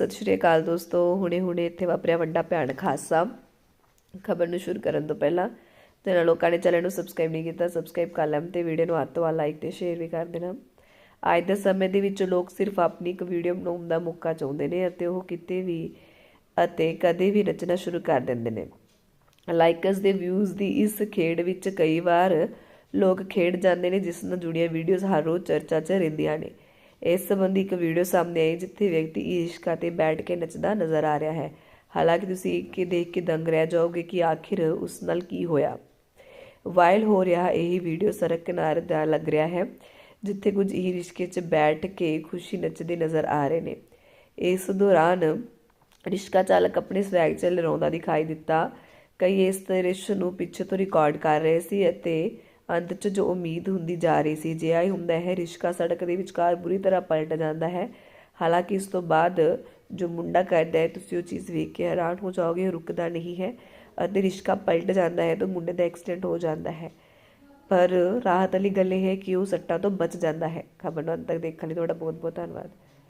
ਸਤਿ ਸ਼੍ਰੀ ਅਕਾਲ ਦੋਸਤੋ, ਹੁਣੇ ਹੁਣੇ ਇੱਥੇ ਵਾਪਰਿਆ ਵੱਡਾ ਭਿਆਨਕ ਹਾਦਸਾ। ਖਬਰ ਨੂੰ ਸ਼ੁਰੂ ਕਰਨ ਤੋਂ ਪਹਿਲਾਂ ਤੇ ਲੋਕਾਂ ਨੇ ਚੈਨਲ ਨੂੰ ਸਬਸਕ੍ਰਾਈਬ ਨਹੀਂ ਕੀਤਾ ਸਬਸਕ੍ਰਾਈਬ ਕਰ ਲੈਣ ਤੇ ਵੀਡੀਓ ਨੂੰ ਹੱਥ ਤੋਂ ਲਾਈਕ ਤੇ ਸ਼ੇਅਰ ਵੀ ਕਰ ਦੇਣਾ। ਅੱਜ ਦੇ ਸਮੇਂ ਦੇ ਵਿੱਚ ਲੋਕ ਸਿਰਫ ਆਪਣੀ ਇੱਕ ਵੀਡੀਓ ਬਣਾਉਣ ਦਾ ਮੌਕਾ ਚਾਹੁੰਦੇ ਨੇ ਅਤੇ ਉਹ ਕਿਤੇ ਵੀ ਅਤੇ ਕਦੇ ਵੀ ਨੱਚਣਾ ਸ਼ੁਰੂ ਕਰ ਦਿੰਦੇ ਨੇ। ਲਾਈਕਸ ਦੇ ਵਿਊਜ਼ ਦੀ ਇਸ ਖੇਡ ਵਿੱਚ ਕਈ ਵਾਰ ਲੋਕ ਖੇਡ ਜਾਂਦੇ ਨੇ, ਜਿਸ ਨਾਲ ਜੁੜੀਆਂ ਵੀਡੀਓਜ਼ ਹਰ ਰੋਜ਼ ਚਰਚਾ 'ਚ ਰਹਿੰਦੀਆਂ ਨੇ। ਇਸ ਸੰਬੰਧੀ ਇੱਕ ਵੀਡੀਓ ਸਾਹਮਣੇ ਆਈ ਜਿੱਥੇ ਵਿਅਕਤੀ ਇਸ਼ਕਾ ਤੇ ਬੈਠ ਕੇ ਨੱਚਦਾ ਨਜ਼ਰ ਆ ਰਿਹਾ ਹੈ। ਹਾਲਾਂਕਿ ਤੁਸੀਂ ਇਹ ਦੇਖ ਕੇ ਦੰਗ ਰਹਿ ਜਾਓਗੇ ਕਿ ਆਖਿਰ ਉਸ ਨਾਲ ਕੀ ਹੋਇਆ। ਵਾਇਰਲ ਹੋ ਰਿਹਾ ਇਹ ਵੀਡੀਓ ਸੜਕ ਕਿਨਾਰੇ ਦਾ ਲੱਗ ਰਿਹਾ ਹੈ, ਜਿੱਥੇ ਕੁਝ ਹੀ ਰਿਸ਼ਕੇ 'ਚ ਬੈਠ ਕੇ ਖੁਸ਼ੀ ਨੱਚਦੇ ਨਜ਼ਰ ਆ ਰਹੇ ਨੇ। ਇਸ ਦੌਰਾਨ ਰਿਸ਼ਕਾ ਚਾਲਕ ਆਪਣੇ ਸਵੈਗ 'ਚ ਲਹਿਰਾਉਂਦਾ ਦਿਖਾਈ ਦਿੱਤਾ। ਕਈ ਇਸ ਦ੍ਰਿਸ਼ ਨੂੰ ਪਿੱਛੇ ਤੋਂ ਰਿਕਾਰਡ ਕਰ ਰਹੇ ਸੀ ਅਤੇ ਅੰਤ 'ਚ ਜੋ ਉਮੀਦ ਹੁੰਦੀ ਜਾ ਰਹੀ ਸੀ ਜਿਹਾ ਹੀ ਹੁੰਦਾ ਹੈ, ਰਿਸ਼ਕਾ ਸੜਕ ਦੇ ਵਿਚਕਾਰ ਬੁਰੀ ਤਰ੍ਹਾਂ ਪਲਟ ਜਾਂਦਾ ਹੈ। ਹਾਲਾਂਕਿ ਇਸ ਤੋਂ ਬਾਅਦ ਜੋ ਮੁੰਡਾ ਕਰਦਾ ਹੈ, ਤੁਸੀਂ ਉਹ ਚੀਜ਼ ਵੇਖ ਕੇ ਹੈਰਾਨ ਹੋ ਜਾਓਗੇ, ਉਹ ਰੁਕਦਾ ਨਹੀਂ ਹੈ ਅਤੇ ਰਿਸ਼ਕਾ ਪਲਟ ਜਾਂਦਾ ਹੈ ਤਾਂ ਮੁੰਡੇ ਦਾ ਐਕਸੀਡੈਂਟ ਹੋ ਜਾਂਦਾ ਹੈ। ਪਰ ਰਾਹਤ ਵਾਲੀ ਗੱਲ ਇਹ ਹੈ ਕਿ ਉਹ ਸੱਟਾਂ ਤੋਂ ਬਚ ਜਾਂਦਾ ਹੈ। ਖਬਰ ਨੂੰ ਅੰਤ ਤੱਕ ਦੇਖਣ ਲਈ ਤੁਹਾਡਾ ਬਹੁਤ ਬਹੁਤ ਧੰਨਵਾਦ।